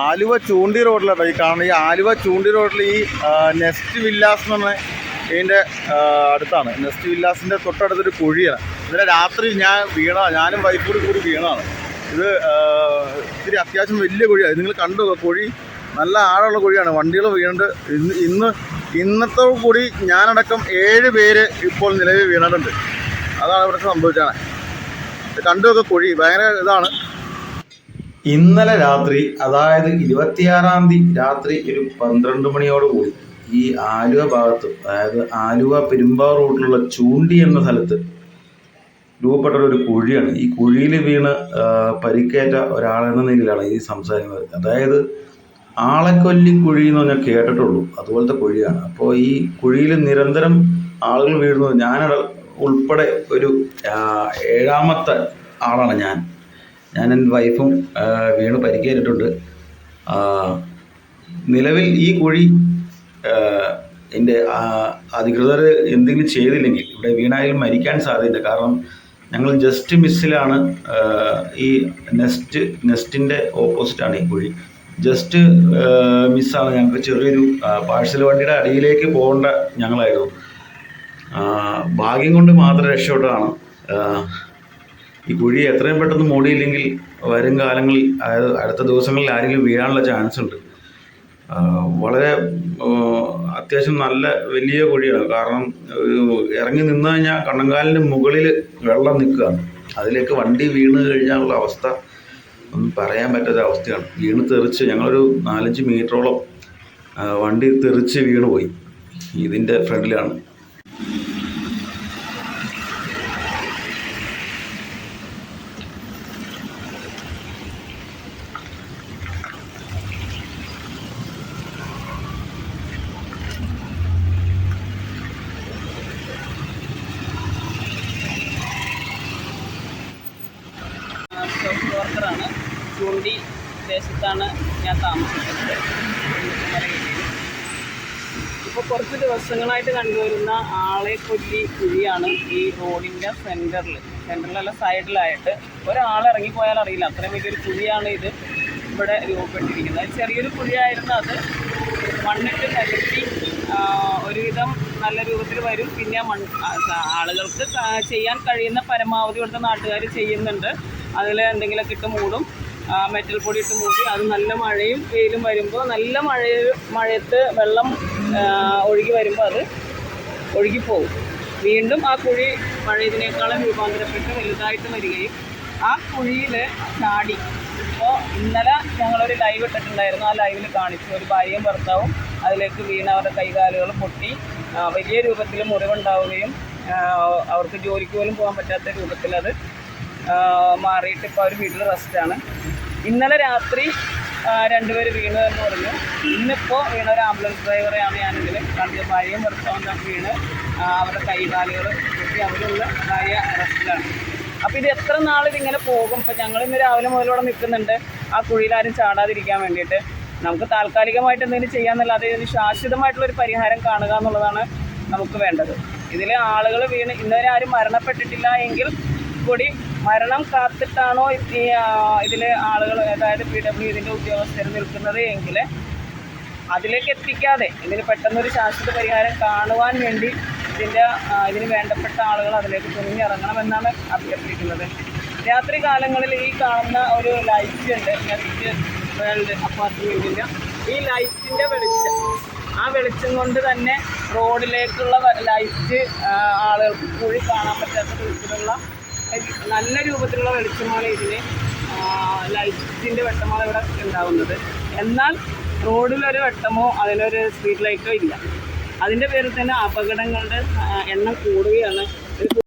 ആലുവ ചൂണ്ടി റോഡിലെ ഈ കാണുന്ന ഈ ആലുവ ചൂണ്ടി റോഡിൽ ഈ നെസ്റ്റ് വില്ലാസ് എന്ന് പറഞ്ഞ ഇതിന്റെ അടുത്താണ്. നെസ്റ്റ് വില്ലാസിന്റെ തൊട്ടടുത്തൊരു കുഴിയാണ്. ഇന്നലെ രാത്രി ഞാൻ വീണ ഞാനും വൈഫൂടി കൂടി വീണതാണ്. ഇത് ഇത്തിരി അത്യാവശ്യം വലിയ കുഴിയാണ് നിങ്ങൾ കണ്ടു കുഴി നല്ല ആഴമുള്ള കുഴിയാണ്. വണ്ടികൾ വീണിട്ട് ഇന്ന് ഇന്ന് ഇന്നത്തെ കൂടി ഞാനടക്കം ഏഴ് പേര് ഇപ്പോൾ നിലവിൽ വീണിട്ടുണ്ട് അതാണ് ഇവിടുത്തെ സംഭവിച്ചാണ് കണ്ടുമൊക്കെ കുഴി. ഭയങ്കര ഇതാണ്. ഇന്നലെ രാത്രി അതായത് ഇരുപത്തിയാറാം തീയതി രാത്രി ഒരു പന്ത്രണ്ട് മണിയോട് കൂടി ഈ ആലുവ ഭാഗത്ത് അതായത് ആലുവ പെരുമ്പാവൂർ റോഡിലുള്ള ചൂണ്ടി എന്ന സ്ഥലത്ത് രൂപപ്പെട്ട ഒരു കുഴിയാണ്. ഈ കുഴിയിൽ വീണ് പരിക്കേറ്റ ഒരാളെന്ന നിലയിലാണ് ഈ സംസാരിക്കുന്നത് അതായത് ആളക്കൊല്ലി കുഴി എന്ന് പറഞ്ഞാൽ കേട്ടിട്ടുള്ളൂ. അതുപോലത്തെ കുഴിയാണ്. അപ്പോൾ ഈ കുഴിയിൽ നിരന്തരം ആളുകൾ വീഴുന്നത് ഞാൻ ഉൾപ്പെടെ ഒരു ഏഴാമത്തെ ആളാണ് ഞാൻ. ഞാൻ എന്റെ വൈഫും വീണ് പരിക്കേറ്റിട്ടുണ്ട്. നിലവിൽ ഈ കുഴി എന്റെ അധികൃതർ എന്തെങ്കിലും ചെയ്തില്ലെങ്കിൽ ഇവിടെ വീണായാലും മരിക്കാൻ സാധ്യത കാരണം ഞങ്ങൾ ജസ്റ്റ് മിസ്സിലാണ് ഈ നെസ്റ്റ് നെസ്റ്റിന്റെ ഓപ്പോസിറ്റാണ് ഈ കുഴി. ജസ്റ്റ് മിസ്സാണ് ഞങ്ങൾക്ക് ചെറിയൊരു പാഴ്സൽ വണ്ടിയുടെ അടിയിലേക്ക് പോകേണ്ട ഞങ്ങളായിരുന്നു. ഭാഗ്യം കൊണ്ട് മാത്രം രക്ഷപ്പെട്ടതാണ്. ഈ കുഴി എത്രയും പെട്ടെന്ന് മൂടിയില്ലെങ്കിൽ വരും കാലങ്ങളിൽ അതായത് അടുത്ത ദിവസങ്ങളിൽ ആരെങ്കിലും വീഴാനുള്ള ചാൻസ് ഉണ്ട്. വളരെ അത്യാവശ്യം നല്ല വലിയ കുഴിയാണ്. കാരണം ഇറങ്ങി നിന്ന് കഴിഞ്ഞാൽ കണ്ണങ്കാലിന്റെ മുകളിൽ വെള്ളം നിൽക്കുകയാണ് അതിലേക്ക് വണ്ടി വീണ് കഴിഞ്ഞാലുള്ള അവസ്ഥ ഒന്നും പറയാൻ പറ്റാത്ത അവസ്ഥയാണ്. വീണ് തെറിച്ച് ഞങ്ങളൊരു നാലഞ്ച് മീറ്ററോളം വണ്ടി തെറിച്ച് വീണ് പോയി ഇതിന്റെ ഫ്രണ്ടിലാണ്. വർക്കറാണ് ചൂണ്ടി ദേശത്താണ് ഞാൻ താമസിക്കുന്നത്. ഇപ്പോൾ കുറച്ച് ദിവസങ്ങളായിട്ട് കണ്ടുവരുന്ന ആളെ കൊല്ലി കുഴിയാണ് ഈ റോഡിന്റെ സെന്ററിൽ സെന്ററിലല്ല സൈഡിലായിട്ട് ഒരാൾ ഇറങ്ങിപ്പോയാൽ അറിയില്ല. അത്രയും വലിയൊരു കുഴിയാണ് ഇത് ഇവിടെ രൂപപ്പെട്ടിരിക്കുന്നത്. ചെറിയൊരു കുഴിയായിരുന്നു അത്. മണ്ണിട്ട് നികത്തി ഒരുവിധം നല്ല രൂപത്തിൽ വരും. പിന്നെ മൺ ആളുകൾക്ക് ചെയ്യാൻ കഴിയുന്ന പരമാവധി ഇവിടുത്തെ നാട്ടുകാർ ചെയ്യുന്നുണ്ട്. അതിൽ എന്തെങ്കിലുമൊക്കെ ഇട്ട് മൂടും. മെറ്റൽ പൊടി ഇട്ട് മൂടി. അത് നല്ല മഴയും വെയിലും വരുമ്പോൾ നല്ല മഴ മഴയത്ത് വെള്ളം ഒഴുകി വരുമ്പോൾ അത് ഒഴുകിപ്പോവും. വീണ്ടും ആ കുഴി മഴയതിനേക്കാളും രൂപാന്തരപ്പെട്ട് വലുതായിട്ട് വരികയും ആ കുഴിയിൽ ചാടി. ഇപ്പോൾ ഇന്നലെ ഞങ്ങളൊരു ലൈവ് ഇട്ടിട്ടുണ്ടായിരുന്നു. ആ ലൈവിൽ കാണിച്ചു. ഒരു ഭാര്യയും ഭർത്താവും അതിലേക്ക് വീണ അവരുടെ കൈകാലുകൾ പൊട്ടി. വലിയ രൂപത്തിൽ മുറിവുണ്ടാവുകയും അവർക്ക് ജോലിക്ക് പോലും പോകാൻ പറ്റാത്ത രൂപത്തിൽ അത് മാറിയിട്ട് ഇപ്പോൾ അവർ വീട്ടിൽ റെസ്റ്റാണ് ഇന്നലെ രാത്രി രണ്ടുപേർ വീണു എന്ന് പറഞ്ഞു. ഇന്നിപ്പോൾ വീണ ഒരു ആംബുലൻസ് ഡ്രൈവറെയാണ് ഞാനിതിൽ കണ്ടത് ഭാര്യയും ഭർത്താവും വീണ് അവരുടെ കൈകാലുകൾ കിട്ടി അവരുള്ള ഭാര്യ റെസ്റ്റിലാണ് അപ്പോൾ ഇത് എത്ര നാൾ ഇതിങ്ങനെ പോകും? ഇപ്പം ഞങ്ങൾ ഇന്ന് രാവിലെ മുതലോടെ നിൽക്കുന്നുണ്ട് ആ കുഴിയിലാരും ചാടാതിരിക്കാൻ വേണ്ടിയിട്ട്. നമുക്ക് താൽക്കാലികമായിട്ട് എന്തെങ്കിലും ചെയ്യാമെന്നല്ലാതെ ഇതിന് ശാശ്വതമായിട്ടുള്ള ഒരു പരിഹാരം കാണുക എന്നുള്ളതാണ് നമുക്ക് വേണ്ടത്. ഇതിൽ ആളുകൾ വീണ് ഇന്നുവരെ ആരും മരണപ്പെട്ടിട്ടില്ല എങ്കിൽ കൂടി മരണം കാത്തിട്ടാണോ ഈ ഇതിൽ ആളുകൾ അതായത് പി ഡബ്ല്യു ഇതിന്റെ ഉദ്യോഗസ്ഥർ നിൽക്കുന്നത് എങ്കിൽ അതിലേക്ക് എത്തിക്കാതെ ഇതിന് പെട്ടെന്നൊരു ശാശ്വത പരിഹാരം കാണുവാൻ വേണ്ടി ഇതിന്റെ ഇതിന് വേണ്ടപ്പെട്ട ആളുകൾ അതിലേക്ക് തുനിഞ്ഞിറങ്ങണമെന്നാണ് അഭ്യർത്ഥിക്കുന്നത്. രാത്രി കാലങ്ങളിൽ ഈ കാണുന്ന ഒരു ലൈറ്റ് ഉണ്ട് നെക്സ്റ്റ് വേൾഡ് അപ്പാർട്ട്മെന്റിന്റെ ഈ ലൈറ്റിന്റെ വെളിച്ചം ആ വെളിച്ചം കൊണ്ട് തന്നെ റോഡിലേക്കുള്ള ലൈറ്റ് ആളുകൾക്ക് കൂടി കാണാൻ പറ്റാത്ത രൂപത്തിലുള്ള നല്ല രൂപത്തിലുള്ള വെളിച്ചമാണ് ഇതിന് ലൈറ്റിന്റെ വെട്ടമാണ് ഇവിടെ ഉണ്ടാവുന്നത്. എന്നാൽ റോഡിലൊരു വെട്ടമോ അതിലൊരു സ്ട്രീറ്റ് ലൈറ്റോ ഇല്ല. അതിന്റെ പേരിൽ തന്നെ അപകടങ്ങളുടെ എണ്ണം കൂടുകയാണ്.